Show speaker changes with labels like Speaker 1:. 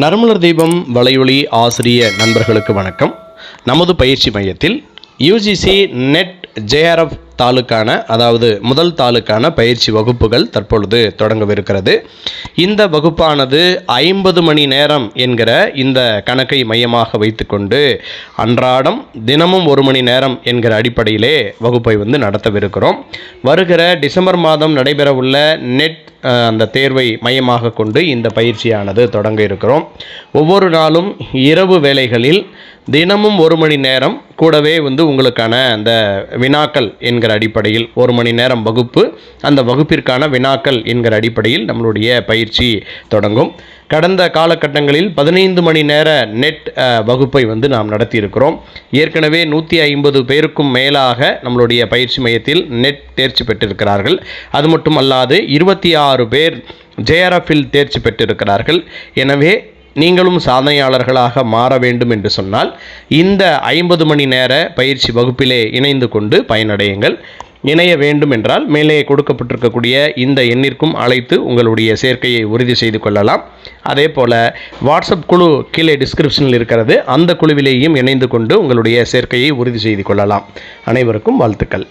Speaker 1: நறுமலர் தீபம் வலையொலி ஆசிரிய நண்பர்களுக்கு வணக்கம். நமது பயிற்சி மையத்தில் யூஜிசி நெட் ஜேஆர்எஃப் தாலுக்கான அதாவது முதல் தாளுக்கான பயிற்சி வகுப்புகள் தற்பொழுது தொடங்கவிருக்கிறது. இந்த வகுப்பானது ஐம்பது மணி நேரம் என்கிற இந்த கணக்கை மையமாக வைத்துக்கொண்டு அன்றாடம் தினமும் ஒரு மணி நேரம் என்கிற அடிப்படையிலே வகுப்பை வந்து நடத்தவிருக்கிறோம். வருகிற டிசம்பர் மாதம் நடைபெறவுள்ள நெட் அந்த தேர்வை மையமாக கொண்டு இந்த பயிற்சியானது தொடங்க இருக்கிறோம். ஒவ்வொரு நாளும் இரவு வேளைகளில் தினமும் ஒரு மணி நேரம் கூடவே வந்து உங்களுக்கான அந்த வினாக்கள் என்கிற அடிப்படையில் ஒரு மணி நேரம் வகுப்பு அந்த வகுப்பிற்கான வினாக்கள் என்கிற அடிப்படையில் நம்மளுடைய பயிற்சி தொடங்கும். கடந்த காலகட்டங்களில் பதினைந்து மணி நேர நெட் வகுப்பை வந்து நாம் நடத்தியிருக்கிறோம். ஏற்கனவே நூற்றி ஐம்பது பேருக்கும் மேலாக நம்மளுடைய பயிற்சி மையத்தில் நெட் தேர்ச்சி பெற்றிருக்கிறார்கள். அது மட்டும் அல்லாது இருபத்தி ஆறு பேர் ஜேஆர்எஃபில் தேர்ச்சி பெற்றிருக்கிறார்கள். எனவே நீங்களும் சாதனையாளர்களாக மாற வேண்டும் என்று சொன்னால் இந்த ஐம்பது மணி நேர பயிற்சி வகுப்பிலே இணைந்து கொண்டு பயனடையுங்கள். இணைய வேண்டும் என்றால் மேலே கொடுக்கப்பட்டிருக்கக்கூடிய இந்த எண்ணிற்கும் அழைத்து உங்களுடைய சேர்க்கையை உறுதி செய்து கொள்ளலாம். அதே போல் வாட்ஸ்அப் குழு கீழே டிஸ்கிரிப்ஷனில் இருக்கிறது. அந்த குழுவிலேயும் இணைந்து கொண்டு உங்களுடைய சேர்க்கையை உறுதி செய்து கொள்ளலாம். அனைவருக்கும் வாழ்த்துக்கள்.